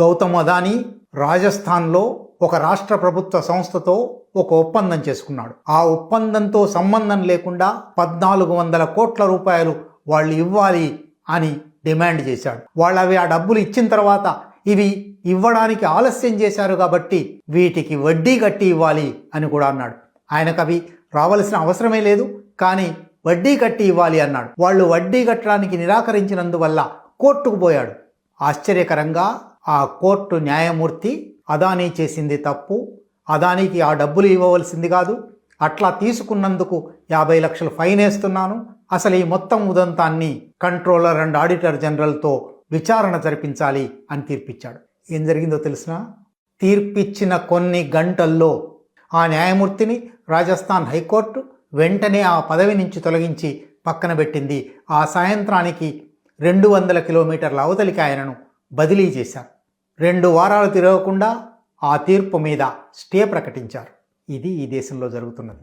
గౌతమ్ అదానీ రాజస్థాన్లో ఒక రాష్ట్ర ప్రభుత్వ సంస్థతో ఒక ఒప్పందం చేసుకున్నాడు. ఆ ఒప్పందంతో సంబంధం లేకుండా పద్నాలుగు వందల కోట్ల రూపాయలు వాళ్ళు ఇవ్వాలి అని డిమాండ్ చేశాడు. వాళ్ళు అవి ఆ డబ్బులు ఇచ్చిన తర్వాత ఇవి ఇవ్వడానికి ఆలస్యం చేశారు కాబట్టి వీటికి వడ్డీ కట్టి ఇవ్వాలి అని కూడా అన్నాడు. ఆయనకు అవి రావలసిన అవసరమే లేదు కానీ వడ్డీ కట్టి ఇవ్వాలి అన్నాడు. వాళ్ళు వడ్డీ కట్టడానికి నిరాకరించినందువల్ల కోర్టుకు పోయాడు. ఆశ్చర్యకరంగా ఆ కోర్టు న్యాయమూర్తి అదానీ చేసింది తప్పు. అదానికి ఆ డబ్బులు ఇవ్వవలసింది కాదు. అట్లా తీసుకున్నందుకు యాభై లక్షలు ఫైన్ వేస్తున్నాను. అసలు ఈ మొత్తం ఉదంతాన్ని కంట్రోలర్ అండ్ ఆడిటర్ జనరల్తో విచారణ జరిపించాలి అని తీర్పిచ్చాడు. ఏం జరిగిందో తెలిసిన? తీర్పిచ్చిన కొన్ని గంటల్లో ఆ న్యాయమూర్తిని రాజస్థాన్ హైకోర్టు వెంటనే ఆ పదవి నుంచి తొలగించి పక్కన పెట్టింది. ఆ సాయంత్రానికి రెండు వందల కిలోమీటర్ల అవతలికి ఆయనను బదిలీ చేశారు. రెండు వారాలు తిరగకుండా ఆ తీర్పు మీద స్టే ప్రకటించారు. ఇది ఈ దేశంలో జరుగుతున్నది.